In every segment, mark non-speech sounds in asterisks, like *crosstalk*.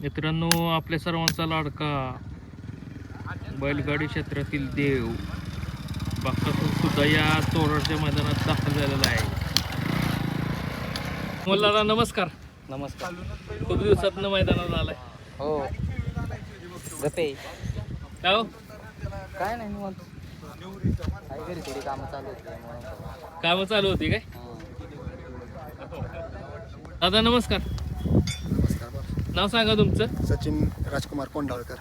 मित्रांनो आपल्या सर्वांचा लाडका बैलगाडी क्षेत्रातील देव बाकासूर सुद्धा या चोराच्या मैदानात दाखल झालेला आहे. मुलाला नमस्कार. नमस्कार. खूप दिवसातनं मैदानात आलाय. हो. गपे काय हो? काय नाही निवांत. कामं चालू होती. कामं चालू होती काय? हां. दादा नमस्कार. नाव सांगा तुमचं. सचिन राजकुमार कोंडाळकर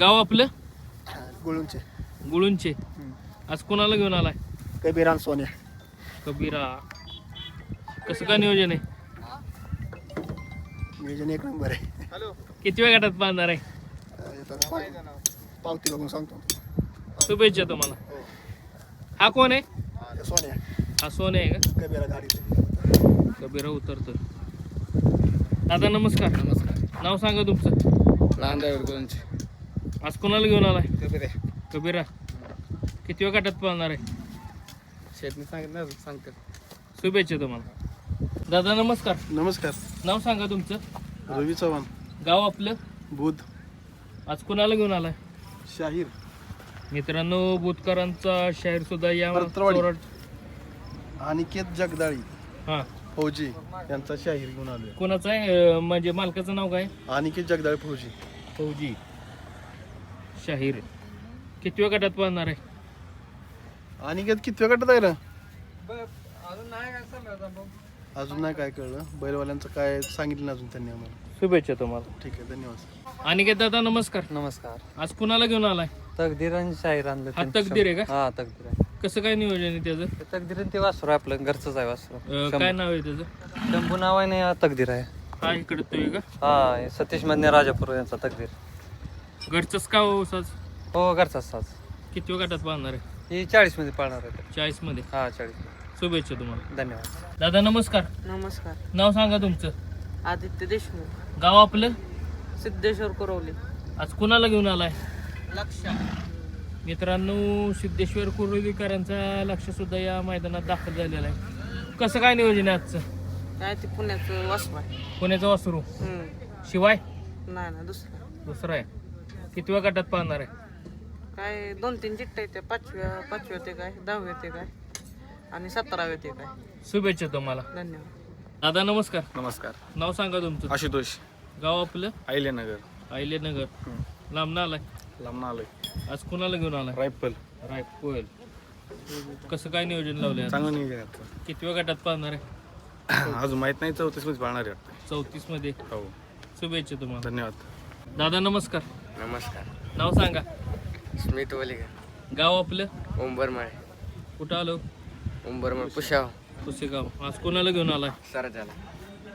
गाव आपलं? गुळूंचे. गुळूंचे. आज कोणाला घेऊन आलाय? कबीरान सोन्या कबीरा कसं काय नियोजन आहे? नियोजन एक नंबर आहे. किती वेळ गटात बांधणार आहे? अं, येतात पाव- पावती बघून सांगतो. शुभेच्छा तुम्हाला. हा. कोण आहे? सोन्या हा सोने आहे का? कबीरा गाडी कबीरा उतरतो दादा नमस्कार. नमस्कार. नाव सांगा तुमचं. लहान ड्रायव्हर कोणचे आज कोणाला घेऊन आलाय? कबीर. कबीरा. किती वेळ गटात पाळणार आहे? शेतनी सांगितलं ना, सांगते. शुभेच्छा तुम्हाला. दादा नमस्कार. नमस्कार. नाव सांगा तुमचं. रवी चव्हाण. गाव आपलं? बुध. आज कोणाला घेऊन आलाय? शाहीर. मित्रांनो बुधकरांचा शाहीर सुद्धा या परतवाडी. चोरात अनिकेत जगदाळी. हा. फौजी यांचा शाहीर घेऊन आलोय. कोणाचं आहे? अं, म्हणजे मालकाचं नाव काय? अनिकेत जगदाळी फौजी. फौजी. शाहीर. किती वेळ गटात पाळणार आहे? अनिकेत किती गटात आहे रे? अजून नाही काय कळलं. बैलवाल्यांचं काय सांगितलं नाही अजून त्यांनी आम्हाला. शुभेच्छा तुम्हाला. ठीक आहे धन्यवाद. अनिकेत दादा नमस्कार. नमस्कार. आज कुणाला घेऊन आलाय? तकदीर आणि शाहीर आणलं हा तकदीर आहे का? हा तकदीर आहे. कसं काय नियोजन आहे त्याचं? ते तकदीर ते वासरू आहे आपलं घरचंच आहे वासरू. काय नाव आहे त्याचं? शंभू नाव आहे ना तकदीर आहे. हा इकडे तो आहे का? हा हे सतीश मधने राजापूर यांचा तकदीर. घरचंच का हो साज? हो घरचा साज. किती गटात पाळणार आहे? ही चाळीसमध्ये पाळणार आहे ते. चाळीसमध्ये हा चाळीस शुभेच्छा तुम्हाला. धन्यवाद. दादा नमस्कार. नमस्कार. नाव सांगा तुमचं. आदित्य देशमुख. गाव आपलं? सिद्धेश्वर कुरवली. आज कुणाला घेऊन आलाय? लक्ष मित्रांनो सिद्धेश्वर कुर्डीकरांचा लक्ष सुद्धा या मैदानात दाखल झालेला आहे. कसं काय नियोजन आहे आजचं? काय ते पुण्याचं वासू आहे. पुण्याचं वासरू. शिवाय? नाही ना दुसरं. दुसरं आहे. किती वेळ गटात पाहणार आहे? काय दोन तीन चिट्ट येते पाचव्या पाचव्या ते काय दहाव्या ते काय आणि सतराव्या ते काय. शुभेच्छा तुम्हाला. धन्यवाद. दादा नमस्कार. नमस्कार. नाव सांगा तुमचं. आशुतोष. गाव आपलं? आयलेनगर आयलेनगर लांब आलाय. लांब आलोय. आज कुणाला घेऊन आलाय? रायफल. रायपोल कसं काय नियोजन लावलं आज? चांगलं नियोजन किती वेळ गटात पाहणार आहे? *clears throat* अजून माहीत नाही चौतीसमध्ये पाळणार आहे चौतीसमध्ये? हो. शुभेच्छा तुम्हाला. धन्यवाद. दादा नमस्कार. नमस्कार. नाव सांगा. स्मित वलीकर गाव आपलं? उंबरमाळे. कुठं आलो? उंबरमाळे पुशाव पुसेगाव आज कोणाला घेऊन आलाय? सरजाला.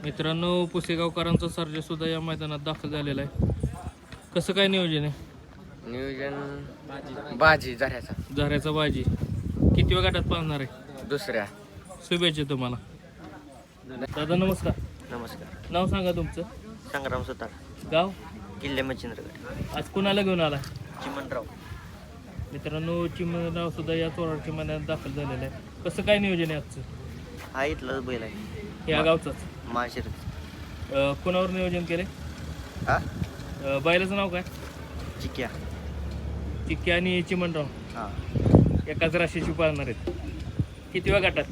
मित्रांनो पुसेगावकरांचा सर्जा सुद्धा या मैदानात दाखल झालेला आहे. कसं काय नियोजन आहे? नियोजन बाजी. झऱ्याचा. झऱ्याचा भाजी किती वेळ गटात पाहणार आहे? दुसऱ्या. शुभेच्छा तुम्हाला. दादा नमस्कार. नमस्कार. नाव सांगा तुमचं. संग्राम सुतार. गाव? किल्ले मच्छिंद्रगड. आज कोणाला घेऊन आलाय? चिमनराव मित्रांनो चिमराव सुद्धा या चोराच्या मैदानात दाखल झालेलं आहे कसं काय नियोजन आहे आजचं? हा इथलाच बैल आहे. या गावचाच. माशिर अं, कोणावर नियोजन केले हा? बैलाचं नाव काय? चिक्या. चिक्की आणि चिमणराव हा. एकाच राशीची पाळणार आहेत. किती वेळ गटात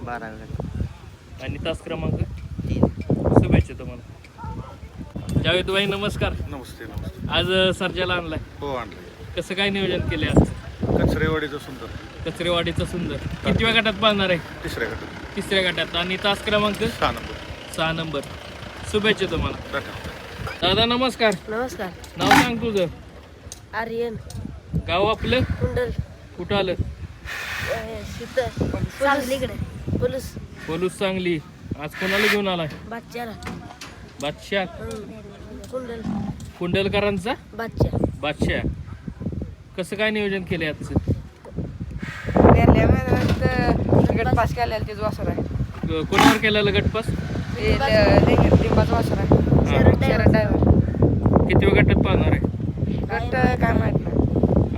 बारा आणि तास क्रमांक? तीन. शुभेच्छा तुम्हाला. जावेद भाई नमस्कार. नमस्ते नमस्ते. आज अं, सर्जाला आणलाय. हो आणलं कसं काय नियोजन केले आज? कचरेवाडीचं सुंदर. कचरेवाडीचं सुंदर. किती वेळ गटात पाळणार आहे? तिसऱ्या गटात तिसऱ्या गटात आणि तास क्रमांक? सहा नंबर. सहा नंबर. शुभेच्छा तुम्हाला. धन्यवाद. दादा नमस्कार. नमस्कार. नाव सांग तुझं. आर्यन. गाव आपलं? कुंडल. कुठं आलं? सांगलीकडे पोलीस चांगली आज कोणाला घेऊन आलाय? बादशाला. बादशाह? कुंडल. कुंडलकरांचा? बादशा बादशाह. कसं काय नियोजन केलंय आजचं? गट पास केलेला तेच वासर आहे. कोणावर केलेलं गटपास ते लिंबाचं वासर आहे. शरद शरद ड्रायव्हर. किती वेळ गटात पाहणार आहे? गट काय माहीत.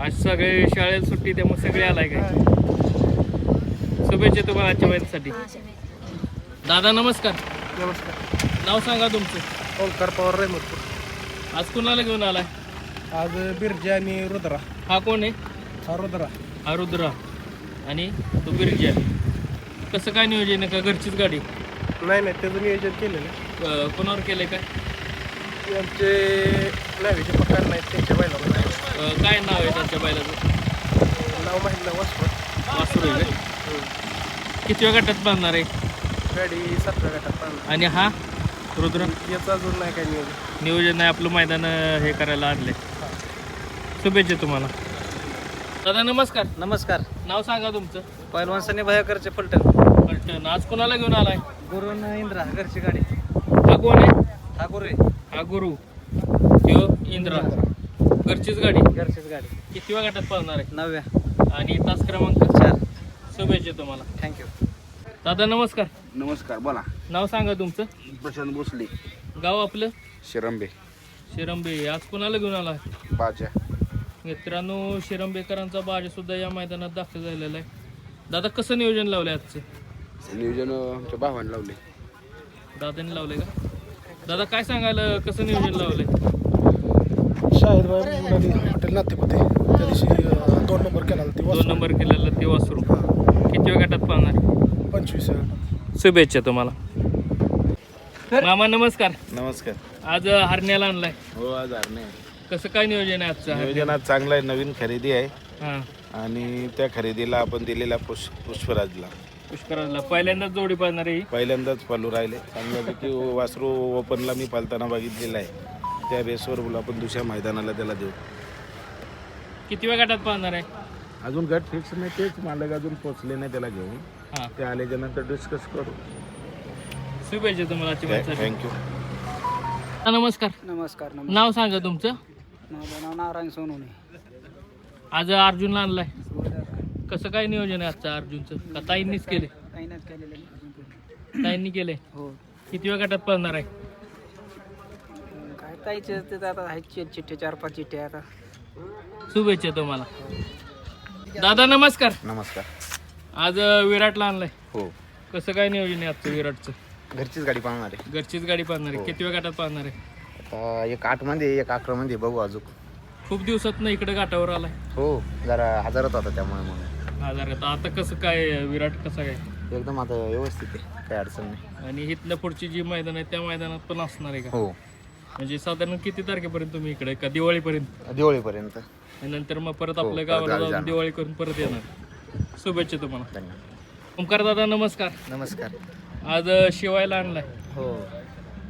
आज सगळे शाळेत सुट्टी त्यामुळे सगळे आलाय काय? शुभेच्छा तुम्हाला आजच्या महिन्यासाठी दादा नमस्कार. नमस्कार. नाव सांगा तुमचं. ओंकार पवार रेमतपूर. आज कुणाला घेऊन आलाय? आज बिरजा आणि रुद्रा. हा कोण आहे? हा रुद्रा. हा रुद्रा. आणि तो बिरजा कसं काय नियोजन आहे का? घरचीच गाडी? नाही नाही त्याचं नियोजन केलेलं अं, कोणावर केलंय काय? आहे आमचे नावीचे प्रकार नाहीत त्यांच्या बैलाला नाही काय नाव आहे त्यांच्या बैलाचं? नाव माहीत नाही वासपत वासरू आहे काय किती वेळ गटात बांधणार आहे? गाडी सातव्या गटात पाहणार आणि हा? रुद्र? याचं अजून नाही काय नियोजन. नियोजन नाही आपलं मैदान अं, हे करायला आणलंय. शुभेच्छा तुम्हाला. दादा नमस्कार. नमस्कार. नाव सांगा तुमचं. पहिलवान सनी भयाकरचे फलटण. पलटण आज कोणाला घेऊन आलाय? गुरुन इंद्रा घरची गाडी. हा कोण आहे? हा गुरु हा गुरु. त्यो इंद्रा. घरचीच गाडी? घरचीच गाडी. किती वेळ गटात पळणार आहे? नवव्या. आणि तास क्रमांक चार. शुभेच्छा तुम्हाला. थँक्यू दादा नमस्कार. नमस्कार बोला. नाव सांगा तुमचं. प्रशांत भोसले. गाव आपलं? शिरंबे. शिरंबे. आज कोणाला घेऊन आला बाजा मित्रांनो शिरंबेकरांचा बाजा सुद्धा या मैदानात दाखल झालेला आहे. दादा कसं नियोजन लावलंय आजचं? नियोजन आमच्या भावाने लावले दादाने लावलंय का? दादा काय सांगायला कसं नियोजन लावलंय? हॉटेल नातेपुते त्या दिवशी अं, दोन नंबर केला होता दोन नंबर केलेला ते वासरू किती गटात पाहणार? पंचवीस शुभेच्छा तुम्हाला. मामा नमस्कार. नमस्कार. आज हरण्याला आणलाय. हो आज नाही कसं काय नियोजन आहे आजचं नियोजनात चांगला आहे नवीन खरेदी आहे. हां. आणि त्या खरेदीला आपण दिलेला पुष पुष्पराजला. पुष्कराजला. पहिल्यांदाच जोडी पाहणार आहे ही. पहिल्यांदाच पालू राहिले. चांगल्यापैकी वासरू ओपनला मी पालताना बघितलेला आहे. त्या बेसवर बोला आपण दुसऱ्या मैदानाला त्याला देऊ. किती वेळ गटात पाहणार आहे? अजून गट फिक्स नाही तेच मालक अजून पोचले नाही त्याला घेऊन. हां. ते आल्याच्यानंतर डिस्कस करू. शुभेच्छा तुम्हाला आजच्या matchसाठी. थँक्यू हा, नमस्कार. नमस्कार नमस्कार. नाव सांगा तुमचं. माझं नाव नारायण सोनवणे. आज अर्जुनला आणलाय. कसं काय नियोजन आहे आजचं अर्जुनचं? का ताईंनीच केले काही नाही केलेलं ताईंनी केले हो. किती वेळ गटात पळणार आहे? काहीचे ते आता आहेत चिठ्ठे चार पाच चिठ्ठे आता. शुभेच्छा तुम्हाला. दादा नमस्कार. नमस्कार. आज अं, विराटला आणलाय. हो. कसं काय नियोजन आहे आजचं विराटचं? घरचीच गाडी पाहणार आहे. घरचीच गाडी पाहणार आहे. किती वेळ गटात पाहणार आहे? आता एक आठमध्ये एक अकरा मध्ये बघू अजून. खूप दिवसात ना इकडे घाटावर आलाय. हो जरा हजारात होता त्यामुळे मग आजार आता कसं काय विराट कसं काय? एकदम आता व्यवस्थित आहे. काही अडचण नाही. आणि इथल्या पुढची जी मैदान आहे त्या मैदानात पण असणार आहे का? हो. म्हणजे साधारण किती तारखेपर्यंत तुम्ही इकडे? का दिवाळीपर्यंत? दिवाळीपर्यंत. आणि नंतर मग परत हो, आपल्या गावाला गावी जाऊन. दिवाळी करून परत येणार. शुभेच्छा तुम्हाला. धन्यवाद. ओमकार दादा नमस्कार. नमस्कार. आज अं, शिवायला आणलाय. हो.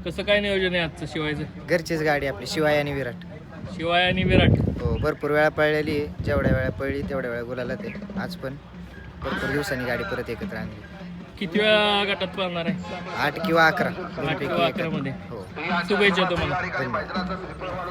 कसं काय नियोजन आहे आजचं शिवायचं? घरचीच गाडी आपली शिवाय आणि विराट. शिवाय आणि विराट. हो भरपूर वेळा पळलेली आहे. जेवढ्या वेळा पळली तेवढ्या वेळा गुलाला ते आज पण भरपूर दिवसांनी गाडी परत एकत्र आणली. किती वेळा गटात पाहणार आहे? आठ किंवा अकरा. आठ किंवा अकरा मध्ये हो. शुभेच्छा तुम्हाला.